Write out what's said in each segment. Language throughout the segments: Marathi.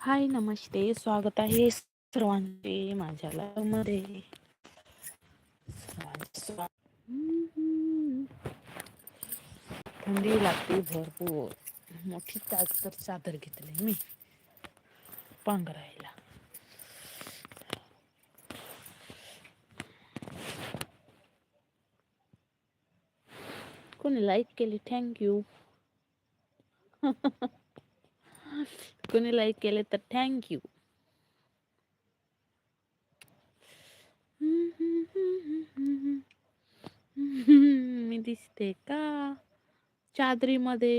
हाय नमस्ते. स्वागत आहे सर्वांचे माझ्या लाईव्हमध्ये. थंडी लागते भरपूर. मोठी तास तर चादर घेतली मी. पांघरायला. कोणी लाईक केली? थँक्यू कोणी लाईक केले तर थँक्यू मी दिसते का? चादरीमध्ये.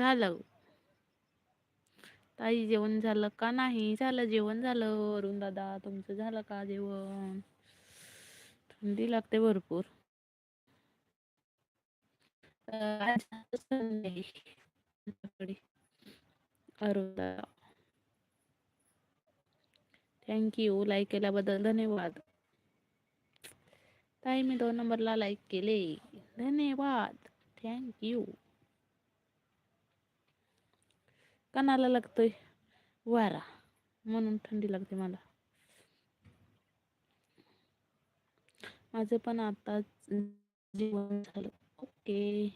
झालं. ताई जेवण झालं का नाही? झालं जेवण झालं. अरुण दादा तुमचं झालं का जेवण? थंडी लागते भरपूर. अरुण दादा. थँक्यू लाईक केल्याबद्दल धन्यवाद. ताई मी दोन नंबरला लाईक केले. धन्यवाद. थँक्यू कानाला लागतोय वारा म्हणून थंडी लागते मला. माझं पण आता जेवण झालं. ओके.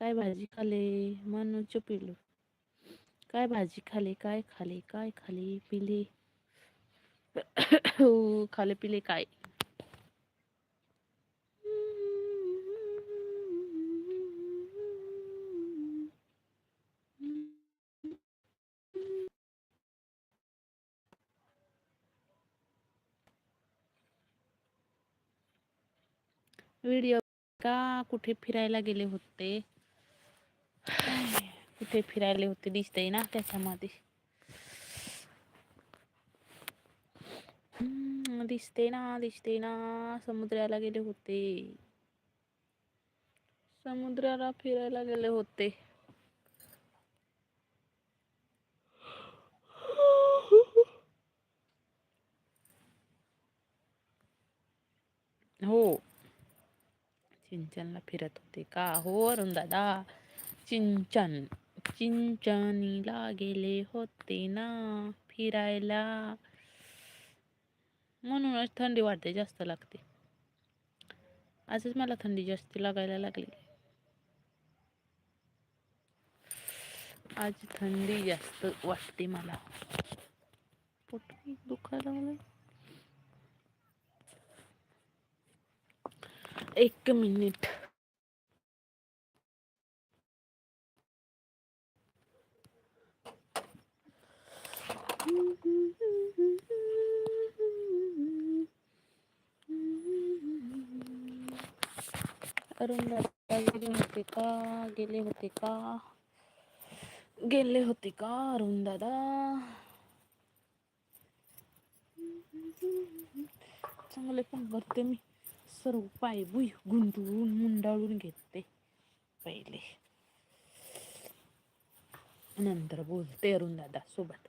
काय भाजी खाले? मनोज पिलू काय भाजी खाले? काय खाले? काय खाले? पिले. खाले पिले काय? व्हिडिओ का कुठे फिरायला गेले होते? कुठे फिरायले होते दिसतंय ना त्याच्यामध्ये. दिसते ना दिसते ना समुद्राला गेले होते. समुद्राला फिरायला गेले होते हो चिंचनला फिरत होते. का? हो अरुण दादा चिंचन चिंचनीला गेले होते ना फिरायला. म्हणूनच थंडी वाढते जास्त लागते. आजच मला थंडी जास्त लागायला लागली. आज थंडी जास्त वाटते मला. पोट दुखायला लागलं एक मिनिट. अरुण दादा गेले होते का? गेले होते का? गेले होते का अरुण दादा? चांगले पण भरते मी. सर्व पाय बुई गुंतवून मुंडाळून घेते पहिले. नंतर बोलते अरुण दादा सोबत.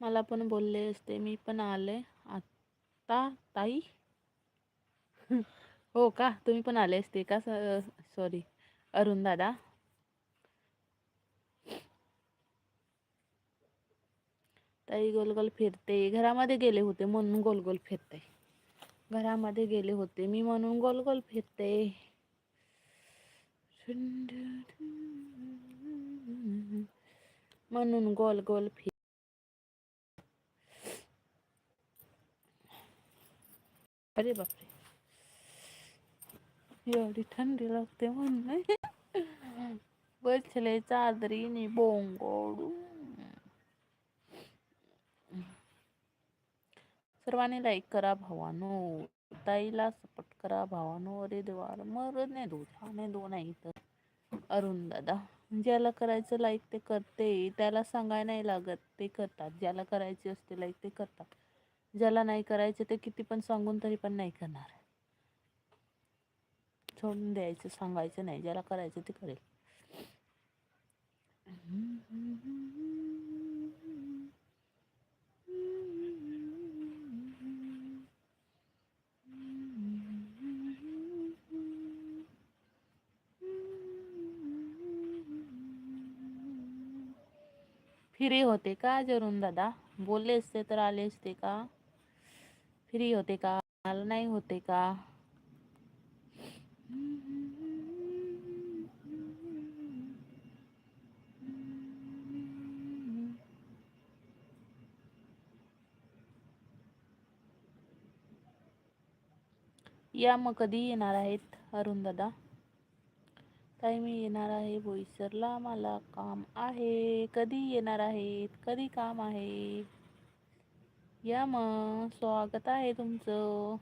मला पण बोलले असते मी पण आले. आता ताई. हो का? तुम्ही पण आले असते का? सॉरी अरुण दादा. ताई गोल गोल फिरते. घरामध्ये गेले होते म्हणून गोल गोल फिरते. घरामध्ये गेले होते. मी म्हणून गोल गोल फिरते. म्हणून गोल गोल फिर अरे बापरे. एवढी थंडी लागते म्हणून. बसले चादरीने बोंगोडू. सर्वांनी लाईक करा भावानो. ताईला सपोर्ट करा भावानो. अरे देवा मरत नाही दो नाही दो नाही तर अरुण दादा. ज्याला करायचं लाईक ते करते. त्याला सांगाय नाही लागत ते करतात. ज्याला करायचे असते लाईक ते करतात. ज्याला नाही करायचे ते किती पण सांगून तरी पण नाही करणार. सोडून द्यायचं सांगायचं नाही. ज्याला करायचं ते करेल. फ्री होते का जरून दादा? बोलले असते तर आले असते का? फ्री होते का? मला नाही होते का? या मग कधी येणार आहेत अरुण दादा? ताई मी येणार आहे बोईसरला? मला काम आहे. कधी येणार आहेत? कधी काम आहे? या मग. स्वागत आहे तुमचं.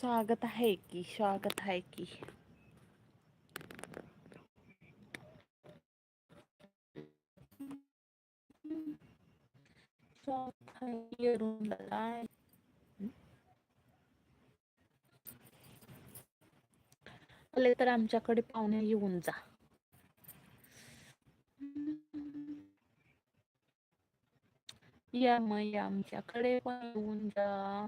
स्वागत आहे की स्वागत आहे की. स्वागत आहे अरुण दादा आले तर आमच्याकडे पाहुणे येऊन जा. या मग या आमच्याकडे पण येऊन जा.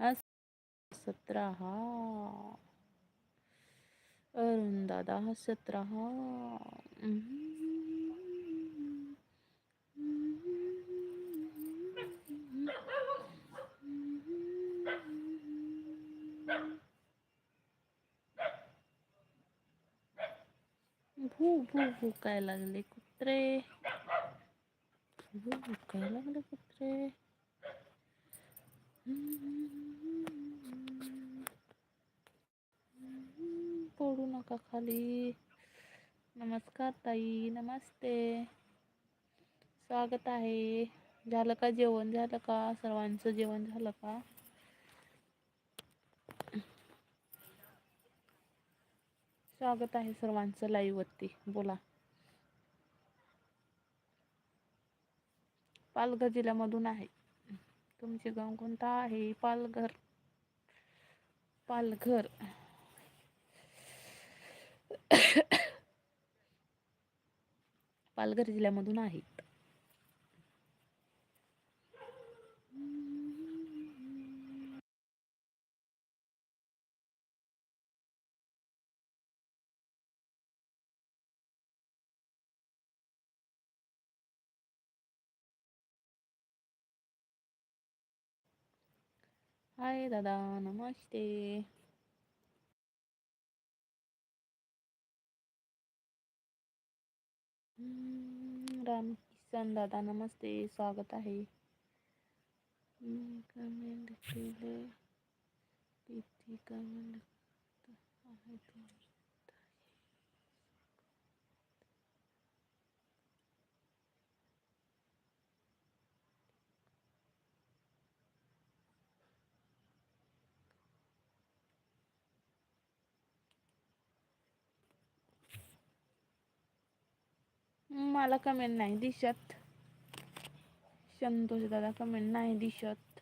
हा सतरा हा. अरुण दादा हा सतरा हा. भुकाय लागले कुत्रे. भू भुकाय लागले कुत्रे. पडू नका खाली. नमस्कार ताई नमस्ते. स्वागत आहे. झालं का जेवण? झालं का? सर्वांचं जेवण झालं का? स्वागत आहे सर्वांचं लाईव्हवरती बोला. पालघर जिल्ह्यामधून आहे. तुमचे गाव कोणता आहे? पालघर. पालघर. पालघर जिल्ह्यामधून आहे. आहेत हाय दादा नमस्ते राम किसन दादा नमस्ते स्वागत आहे कमेंट केले किती कमेंट आहे मला कमेंट नाही दिसत. संतोष दादा कमेंट नाही दिसत.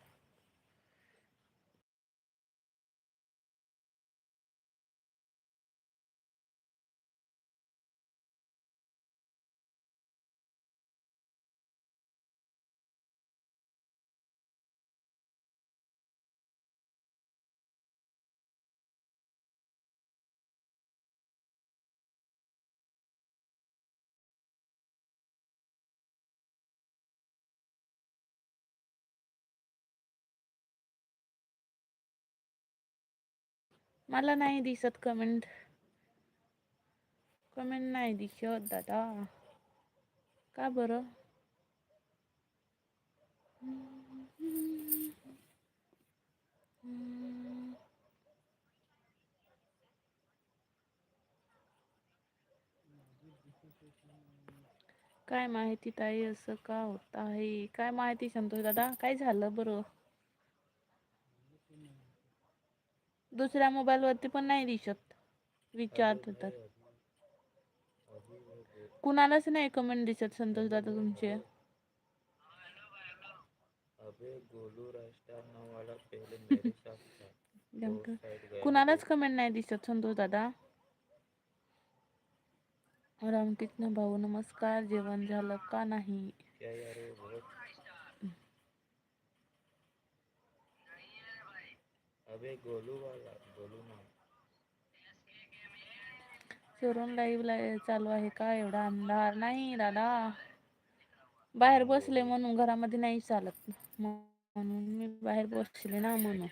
मला नाही दिसत कमेंट कमेंट नाही दिसत दादा. का बरं? काय माहिती ताई असं का होत आहे? काय माहिती संतोष दादा? काय झालं बरं? दुसऱ्या मोबाईल वरती पण नाही दिसत. विचारत तर कुणालाच नाही कमेंट दिसत संतोष दादा तुमचे. गया. कुणालाच कमेंट नाही दिसत संतोष दादा. रामकृष्ण भाऊ नमस्कार. जेवण झालं का नाही? अबे गोलू वाला गोलू ना चोरून लाईव्ह चालू आहे का? एवढा अंधार. नाही दादा. बाहेर बसले म्हणून घरामध्ये नाही चालत. म्हणून मी बाहेर बसले ना म्हणून.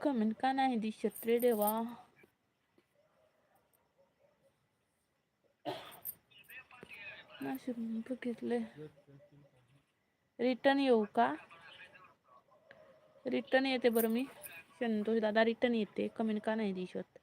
कमेंट का नाही दिसत रे देवा. नशीब बघितले. रिटर्न येऊ का? रिटर्न येते बरं मी. संतोष दादा रिटर्न येते. कमेंट का नाही दिसत?